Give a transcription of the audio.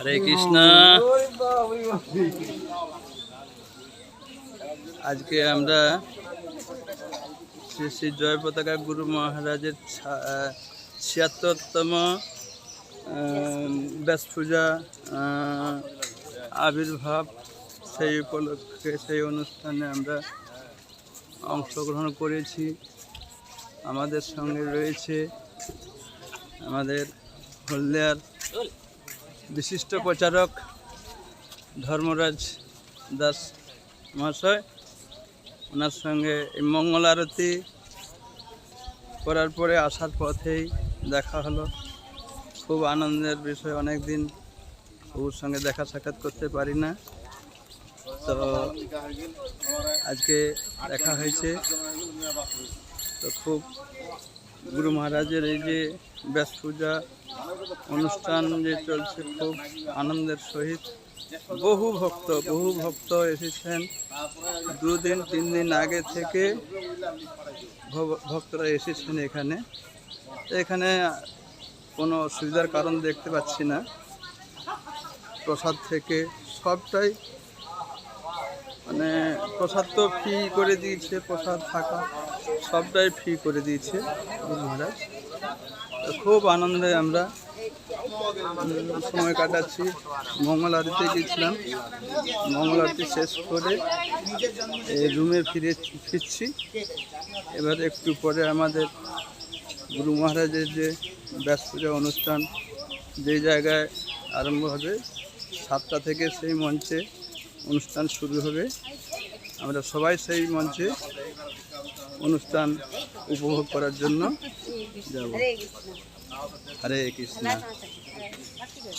হরে কৃষ্ণ। আজকে আমরা শ্রী শ্রী জয় পতাকা গুরু মহারাজের ছিয়াত্তরতম ব্যাস পূজা আবির্ভাব সেই উপলক্ষে সেই অনুষ্ঠানে আমরা অংশগ্রহণ করেছি। আমাদের সঙ্গে রয়েছে আমাদের হলদিয়ার বিশিষ্ট প্রচারক ধর্মরাজ দাস মহাশয়। ওনার সঙ্গে এই মঙ্গল আরতি করার পরে আসার পথেই দেখা হলো। খুব আনন্দের বিষয় অনেক দিন ওর সঙ্গে দেখা সাক্ষাৎ করতে পারি না। তো আজকে দেখা হয়েছে। তো খুব গুরু মহারাজের এই যে ব্যাস পূজা অনুষ্ঠান যে চলছে, খুব আনন্দের সহিত বহু ভক্ত বহু ভক্ত এসেছেন। দুদিন তিন দিন আগে থেকে ভক্তরা এসেছেন এখানে। এখানে কোনো অসুবিধার কারণ দেখতে পাচ্ছি না। প্রসাদ থেকে সবটাই মানে প্রসাদ তো ফ্রি করে দিয়েছে, প্রসাদ থাকা সবটাই ফ্রি করে দিয়েছে মহারাজ। খুব আনন্দে আমরা সময় কাটাচ্ছি। মঙ্গল আরতিতে গিয়েছিলাম মঙ্গল আরতি শেষ করে এই রুমে ফিরে, ফিরছি। এবার একটু পরে আমাদের গুরু মহারাজের যে ব্যাস পূজা অনুষ্ঠান, যে জায়গায় আরম্ভ হবে, সাতটা থেকে সেই মঞ্চে অনুষ্ঠান শুরু হবে। আমরা সবাই সেই মঞ্চে অনুষ্ঠান উপভোগ করার জন্য যাব। হরে কৃষ্ণ।